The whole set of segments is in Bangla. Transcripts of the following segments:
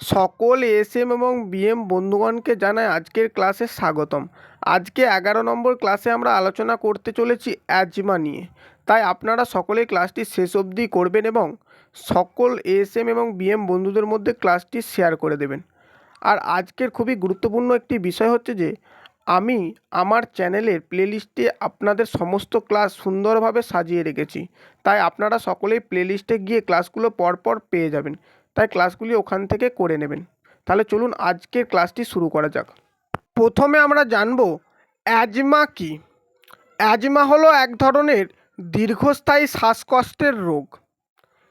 সকল এসএম এবং বিএম বন্ধুগণকে জানাই আজকের ক্লাসে স্বাগতম। আজকে এগারো নম্বর ক্লাসে আমরা আলোচনা করতে চলেছি অ্যাজমা নিয়ে। তাই আপনারা সকলেই ক্লাসটি শেষ অবধি করবেন এবং সকল এসএম এবং বিএম বন্ধুদের মধ্যে ক্লাসটি শেয়ার করে দেবেন। আর আজকের খুবই গুরুত্বপূর্ণ একটি বিষয় হচ্ছে যে, আমি আমার চ্যানেলের প্লেলিস্টে আপনাদের সমস্ত ক্লাস সুন্দরভাবে সাজিয়ে রেখেছি। তাই আপনারা সকলেই প্লেলিস্টে গিয়ে ক্লাসগুলো পরপর পেয়ে যাবেন। তাই ক্লাসগুলি ওখান থেকে করে নেবেন। তাহলে চলুন আজকের ক্লাসটি শুরু করা যাক। প্রথমে আমরা জানব, অ্যাজমা কী? অ্যাজমা হলো এক ধরনের দীর্ঘস্থায়ী শ্বাসকষ্টের রোগ।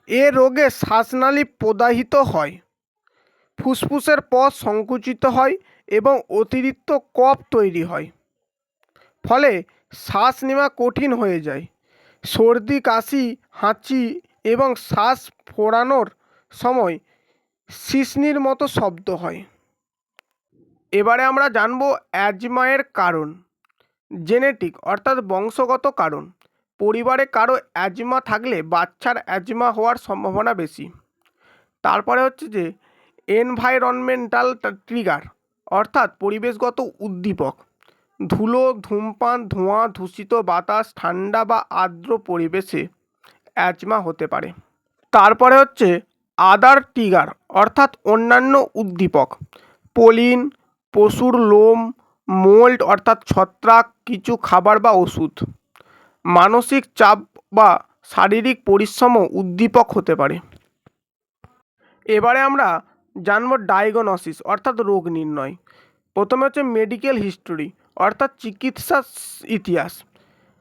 এ রোগে শ্বাসনালী প্রদাহিত হয়, ফুসফুসের পথ সংকুচিত হয় এবং অতিরিক্ত কফ তৈরি হয়। ফলে শ্বাস নেওয়া কঠিন হয়ে যায়। সর্দি, কাশি, হাঁচি এবং শ্বাস ফোরানোর সময় শিসনির মতো শব্দ হয়। এবারে আমরা জানব অ্যাজমায়ের কারণ, জেনেটিক অর্থাৎ বংশগত কারণ। পরিবারে কারও অ্যাজমা থাকলে বাচ্চার অ্যাজমা হওয়ার সম্ভাবনা বেশি। তারপরে হচ্ছে যে, এনভায়রনমেন্টাল ট্রিগার অর্থাৎ পরিবেশগত উদ্দীপক। ধুলো, ধূমপান, ধোঁয়া দূষিত বাতাস, ঠান্ডা বা আর্দ্র পরিবেশে অ্যাজমা হতে পারে। তারপরে হচ্ছে আদার ট্রিগার অর্থাৎ অন্যান্য উদ্দীপক, পোলিন, পশুর লোম, মোল্ড, অর্থাৎ ছত্রাক, কিছু খাবার বা ওষুধ। মানসিক চাপ বা শারীরিক পরিশ্রমও উদ্দীপক হতে পারে। এবারে আমরা জানব ডায়াগনোসিস, অর্থাৎ রোগ নির্ণয়। প্রথমে হচ্ছে মেডিকেল হিস্টোরি, অর্থাৎ চিকিৎসা ইতিহাস।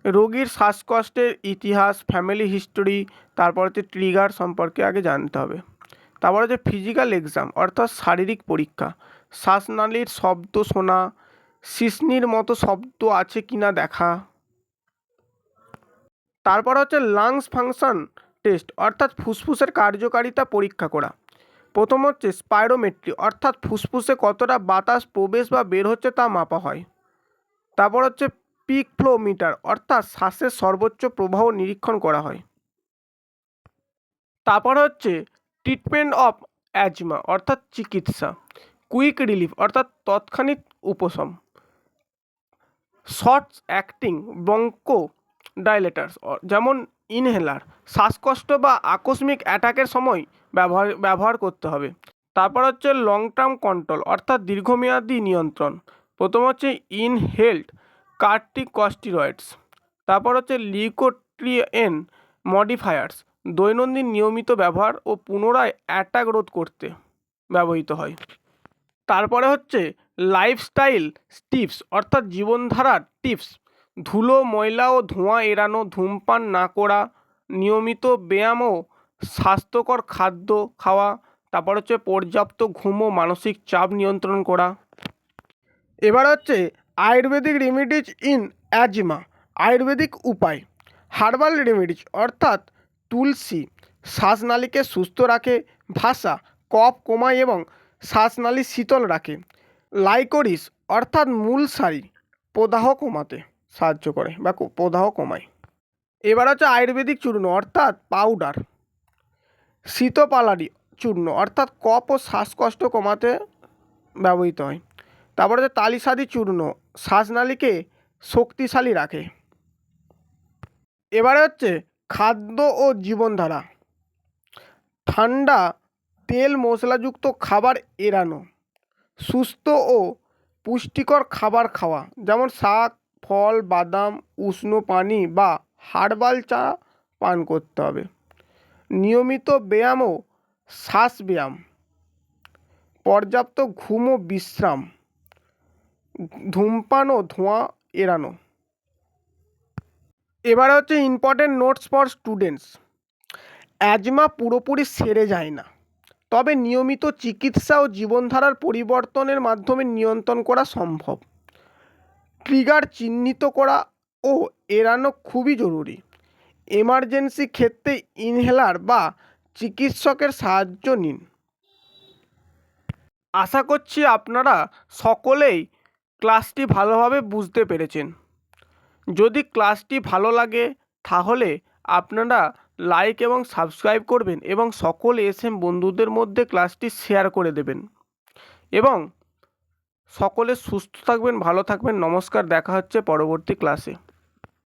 রোগীর শ্বাসকষ্টের ইতিহাস ফ্যামিলি হিস্টোরি তারপর হচ্ছে ট্রিগার সম্পর্কে আগে জানতে হবে। তারপর হচ্ছে ফিজিক্যাল এক্সাম অর্থাৎ শারীরিক পরীক্ষা। শ্বাসনালীর শব্দ শোনা শিসনির মতো শব্দ আছে কি না দেখা। তারপর হচ্ছে লাংস ফাংশন টেস্ট অর্থাৎ ফুসফুসের কার্যকারিতা পরীক্ষা করা। প্রথম হচ্ছে স্পাইরোমেট্রি অর্থাৎ ফুসফুসে কতটা বাতাস প্রবেশ বা বের হচ্ছে তা মাপা হয়। তারপর হচ্ছে পিক ফ্লো মিটার অর্থাৎ শ্বাসের সর্বোচ্চ প্রবাহ নিরীক্ষণ করা হয়। তারপর হচ্ছে ট্রিটমেন্ট অফ অ্যাজমা অর্থাৎ চিকিৎসা। কুইক রিলিফ অর্থাৎ তৎক্ষণিক উপশম। শর্ট অ্যাক্টিং ব্রঙ্কো ডাইলেটার্স যেমন ইনহেলার শ্বাসকষ্ট বা আকস্মিক অ্যাটাকের সময় ব্যবহার ব্যবহার করতে হবে। তারপর হচ্ছে লং টার্ম কন্ট্রোল অর্থাৎ দীর্ঘমেয়াদী নিয়ন্ত্রণ। প্রথম হচ্ছে ইনহেলড কার্টিকস্টিরয়েডস। তারপর হচ্ছে লিউকোট্রিয়েন মডিফায়ার্স, দৈনন্দিন নিয়মিত ব্যবহার ও পুনরায় অ্যাটাক রোধ করতে ব্যবহৃত হয়। তারপরে হচ্ছে লাইফস্টাইল টিপস অর্থাৎ জীবনধারার টিপস। ধুলো, ময়লা ও ধোঁয়া এড়ানো, ধূমপান না করা, নিয়মিত ব্যায়াম ও স্বাস্থ্যকর খাদ্য খাওয়া, তারপর হচ্ছে পর্যাপ্ত ঘুম ও মানসিক চাপ নিয়ন্ত্রণ করা। এবার হচ্ছে Ayurvedic remedies in asthma, Ayurvedic উপায়, হার্বাল রেমিডিজ অর্থাৎ তুলসী, শ্বাসনালীকে সুস্থ রাখে ভাষা কফ কমায় এবং শ্বাসনালী শীতল রাখে। লাইকোরিস অর্থাৎ মূলসারি প্রদাহ কমাতে সাহায্য করে বা প্রদাহ কমায়। এবার হচ্ছে আয়ুর্বেদিক চূর্ণ অর্থাৎ পাউডার। শীতপালারি চূর্ণ অর্থাৎ কফ ও শ্বাসকষ্ট কমাতে ব্যবহৃত হয়। তারপরে হচ্ছে তালিসাদি চূর্ণ শ্বাসনালীকে শক্তিশালী রাখে। এবারে হচ্ছে খাদ্য ও জীবনধারা। ঠান্ডা, তেল মশলাযুক্ত খাবার এড়ানো, সুস্থ ও পুষ্টিকর খাবার খাওয়া, যেমন শাক, ফল, বাদাম, উষ্ণ পানি বা হার্বাল চা পান করতে হবে। নিয়মিত ব্যায়াম ও শ্বাস ব্যায়াম। পর্যাপ্ত ঘুম ও বিশ্রাম। ধূমপান ও ধোঁয়া এড়ানো। এবারে হচ্ছে important notes for students asthma পুরোপুরি সেরে যায় না। তবে নিয়মিত চিকিৎসা ও জীবনধারার পরিবর্তনের মাধ্যমে নিয়ন্ত্রণ করা সম্ভব। ট্রিগার চিহ্নিত করা ও এড়ানো খুবই জরুরি। এমার্জেন্সি ক্ষেত্রে ইনহেলার বা চিকিৎসকের সাহায্য নিন। আশা করছি আপনারা সকলেই ক্লাসটি ভালোভাবে বুঝতে পেরেছেন। যদি ক্লাসটি ভালো লাগে, তাহলে আপনারা লাইক এবং সাবস্ক্রাইব করবেন এবং সকল এস এম বন্ধুদের মধ্যে ক্লাসটি শেয়ার করে দেবেন। এবং সকলে সুস্থ থাকবেন, ভালো থাকবেন। নমস্কার, দেখা হচ্ছে পরবর্তী ক্লাসে।